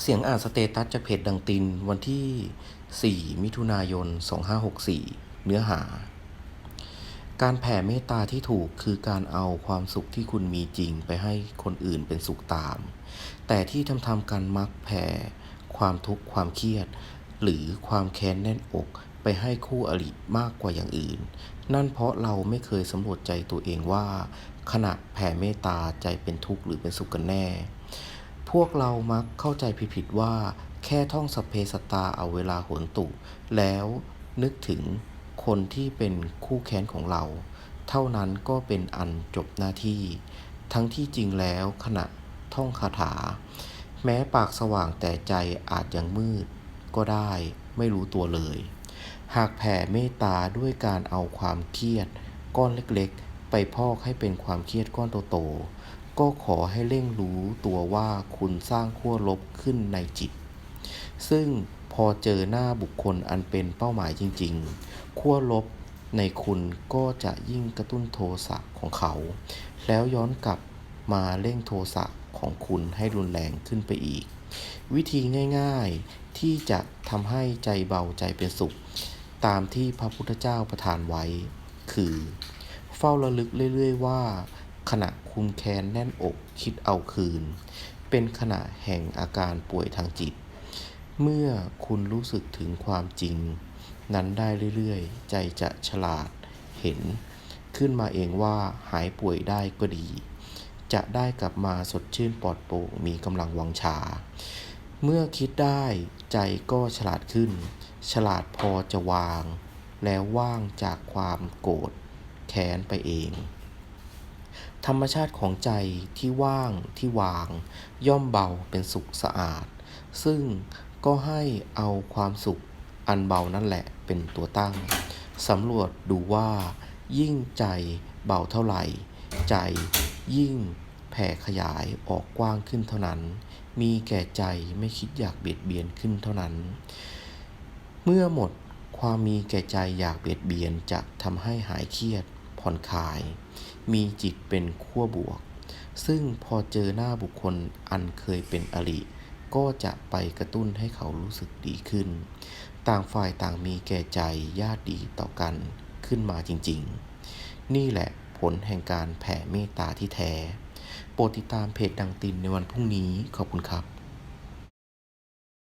เสียงอ่านสเตตัสจากเพจดังตินวันที่ 4 มิถุนายน 2564 เนื้อหา การแผ่เมตตาที่ถูกคือการเอาความสุขที่คุณมีจริงไปให้คนอื่นเป็นสุขตาม แต่ที่ทำทำกันมักแผ่ความทุกข์ความเครียด หรือความแค้นแน่นอกไปให้คู่อริมากกว่าอย่างอื่น นั่นเพราะเราไม่เคยสำรวจใจตัวเองว่า ขณะแผ่เมตตาใจเป็นทุกข์หรือเป็นสุขกันแน่ พวกเรามักเข้าใจผิดๆว่า แค่ท่องสเพสตตาเอาเวลาโหนตุ แล้วนึกถึงคนที่เป็นคู่แค้นของเรา เท่านั้นก็เป็นอันจบหน้าที่ ทั้งที่จริงแล้วขณะท่องคาถา แม้ปากสว่างแต่ใจอาจยังมืด ก็ได้ไม่รู้ตัวเลย หากแผ่เมตตาด้วยการเอาความเครียด ก้อนเล็กๆ ไปพอกให้เป็นความเครียดก้อนโตๆ ก็ขอให้เร่งรู้ตัวว่าคุณสร้างขั้วลบขึ้นในจิต ซึ่งพอเจอหน้าบุคคลอันเป็นเป้าหมายจริง ๆ ขั้วลบในคุณก็จะยิ่งกระตุ้นโทสะของเขา แล้วย้อนกลับมาเร่งโทสะของคุณให้รุนแรงขึ้นไปอีก วิธีง่าย ๆที่จะทำให้ใจเบาใจเป็นสุข ตามที่พระพุทธเจ้าประทานไว้ คือ เฝ้าระลึกเรื่อย ๆ ว่า ขณะคุณแค้นแน่นอกคิดเอาคืน เป็นขณะแห่งอาการป่วยทางจิต เมื่อคุณรู้สึกถึงความจริง นั้นได้เรื่อยๆ ใจจะฉลาดเห็น ขึ้นมาเองว่าหายป่วยได้ก็ดี จะได้กลับมาสดชื่นปลอดโปร่งมีกำลังวังชา เมื่อคิดได้ใจก็ฉลาดขึ้น ฉลาดพอจะวาง แล้วว่างจากความโกรธแค้นไปเอง ธรรมชาติของใจที่ว่างที่วาง ย่อมเบาเป็นสุขสะอาด ซึ่งก็ให้เอาความสุขอันเบานั่นแหละเป็นตัวตั้งสำรวจดูว่า ยิ่งใจเบาเท่าไหร่ ใจยิ่งแผ่ขยายออกกว้างขึ้นเท่านั้น มีแก่ใจไม่คิดอยากเบียดเบียนขึ้นเท่านั้น เมื่อหมดความมีแก่ใจอยากเบียดเบียนจะทำให้หายเครียด ผ่อนคลาย มีจิตเป็นขั้วบวก ซึ่งพอเจอหน้าบุคคลอันเคยเป็นอริก็จะไปกระตุ้นให้เขารู้สึกดีขึ้น ต่างฝ่ายต่างมีแก่ใจญาติดีต่อกันขึ้นมาจริงๆ นี่แหละผลแห่งการแผ่เมตตาที่แท้ โปรดติดตามเพจดังตินในวันพรุ่งนี้ขอบคุณครับ